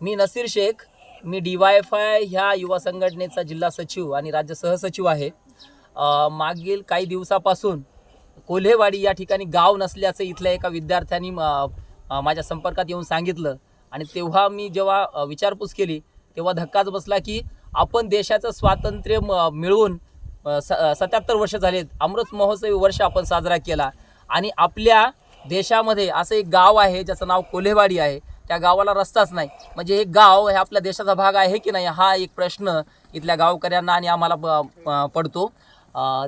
मी नसीर शेख मी D Y F ह्या युवा संघटनेचा जिल्हा सचिव आणि राज्य सहसचिव आहे. मागील काही दिवसापासून कोल्हेवाडी या ठिकाणी गाव नसल्याचं इथल्या एका विद्यार्थ्यांनी माझ्या संपर्कात येऊन सांगितलं. आणि तेव्हा मी जेव्हा विचारपूस केली तेव्हा धक्काच बसला की आपण देशाचं स्वातंत्र्य म- मिळवून सत्याहत्तर वर्ष झालेत. अमृत महोत्सवी वर्ष आपण साजरा केला. आणि आपल्या देशामध्ये असं एक गाव आहे ज्याचं नाव कोल्हेवाडी आहे. त्या गावाला रस्ताच नाही. म्हणजे हे गाव हे आपल्या देशाचा भाग आहे की नाही हा एक प्रश्न इथल्या गावकऱ्यांना आणि आम्हाला प- पडतो.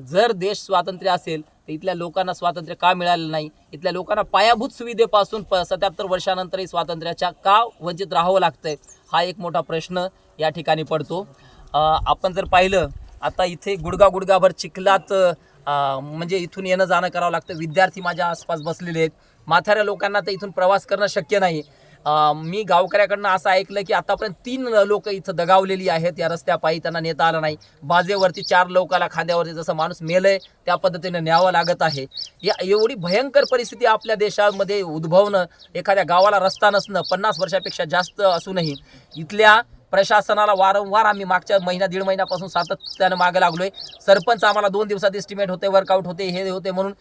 जर देश स्वातंत्र्य असेल तर इथल्या लोकांना स्वातंत्र्य का मिळालं नाही? इथल्या लोकांना पायाभूत सुविधेपासून प सत्याहत्तर वर्षानंतरही स्वातंत्र्याच्या का वंचित राहावं लागतंय? हा एक मोठा प्रश्न या ठिकाणी पडतो. आपण जर पाहिलं आता इथे गुडगा गुडगाभर चिखलात म्हणजे इथून येणं जाणं करावं लागतं. विद्यार्थी माझ्या आसपास बसलेले आहेत. म्हाताऱ्या लोकांना तर इथून प्रवास करणं शक्य नाही. मी गावकऱ्याकडनं असं ऐकलं की आतापर्यंत तीन लोक इथं दगावलेली आहेत. या रस्त्यापायी त्यांना नेता आलं नाही. बाजेवरती चार लोकाला खांद्यावरती जसं माणूस मेलंय त्या पद्धतीने न्यावं लागत आहे. या एवढी भयंकर परिस्थिती आपल्या देशामध्ये उद्भवणं एखाद्या गावाला रस्ता नसणं पन्नास वर्षापेक्षा जास्त असूनही इथल्या प्रशासनाला वारंवार आम्ही मागच्या महिना दीड महिन्यापासून सातत्यानं मागे आहे सरपंच आम्हाला दोन दिवसात एस्टिमेट होते वर्कआउट होते हे होते म्हणून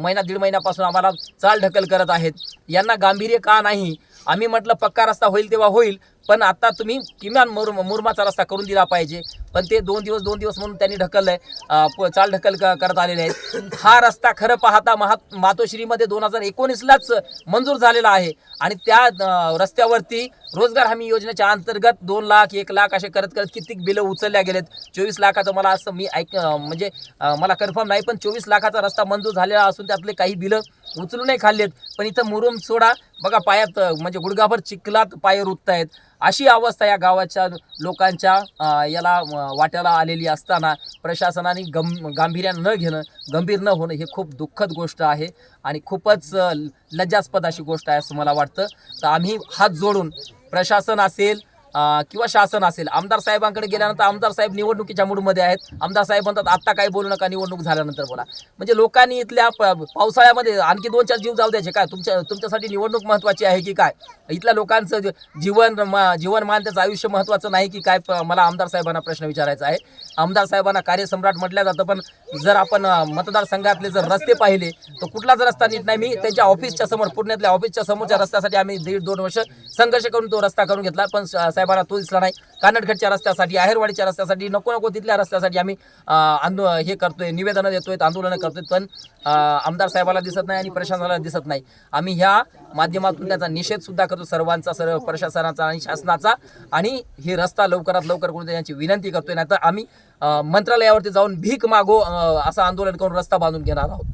महिना दीड महिन्यापासून आम्हाला चाल ढकल करत आहेत. यांना गांभीर्य का नाही? आम्ही म्हटलं पक्का रस्ता होईल तेव्हा होईल पण आता तुम्ही किमान मुर मुरमाचा रस्ता करून दिला पाहिजे. पण ते दोन दिवस दोन दिवस म्हणून त्यांनी ढकललंय. आहे प- चाल ढकल क- करत आलेले आहेत. हा रस्ता खरं पाहता महा मातोश्रीमध्ये दोन हजार एकोणीसलाच मंजूर झालेला आहे. आणि त्या रस्त्यावरती रोजगार हमी योजनेच्या अंतर्गत दोन लाख एक लाख असे करत करत कित्येक बिलं उचलल्या गेलेत? चोवीस लाखाचं मला असं मी ऐक म्हणजे मला कन्फर्म नाही पण चोवीस लाखाचा रस्ता मंजूर झालेला असून त्यातले काही बिलं उचलूनही खाल्लेत. पण इथं मुरुम सोडा बघा पायात म्हणजे गुडघाभर चिखलात पाय रुतत आहेत अशी अवस्था या गावाच्या लोकांच्या याला वाट्याला आलेली असताना प्रशासनाने गम गांभीर्यानं न घेणं गंभीर न होणं हे खूप दुःखद गोष्ट आहे आणि खूपच लज्जास्पद अशी गोष्ट आहे असं मला वाटतं. तर आम्ही हात जोडून प्रशासन असेल किंवा शासन असेल. आमदार साहेबांकडे गेल्यानंतर आमदार साहेब निवडणुकीच्या मूडमध्ये आहेत. आमदार साहेब म्हणतात आत्ता काही बोलू नका निवडणूक झाल्यानंतर बोला. म्हणजे लोकांनी इथल्या प- पावसाळ्यामध्ये आणखी दोन चार जीव जाऊ द्यायचे. काय तुमच्या तुमच्यासाठी निवडणूक महत्त्वाची आहे की काय? इथल्या लोकांचं जीवन जीवनमान त्याचं आयुष्य महत्त्वाचं नाही की काय? प- मला आमदार साहेबांना प्रश्न विचारायचा आहे. आमदार साहेबांना कार्यसम्राट म्हटलं जातं पण जर आपण मतदारसंघातले जर रस्ते पाहिले तर कुठलाच रस्ता नीट नाही मी त्यांच्या ऑफिसच्या समोर पुण्यातल्या ऑफिसच्या समोरच्या रस्त्यासाठी आम्ही दीड दोन वर्ष संघर्ष करून तो रस्ता करून घेतला पण साहेबाला साहेबांना तो दिसला नाही. कानडखेडच्या रस्त्यासाठी आहेरवाडीच्या रस्त्यासाठी नको नको तिथल्या रस्त्यासाठी आम्ही आंदो हे करतोय निवेदनं देतोय आंदोलनं करतोय पण आमदार साहेबाला दिसत नाही आणि प्रशासनाला दिसत नाही. आम्ही ह्या माध्यमातून त्याचा निषेध सुद्धा करतो सर्वांचा सर्व प्रशासनाचा आणि शासनाचा. आणि हे रस्ता लवकरात लवकर करून देण्याची विनंती करतोय नाही आम्ही मंत्रालयावरती जाऊन भीक मागो असं आंदोलन करून रस्ता बांधून घेणार आहोत.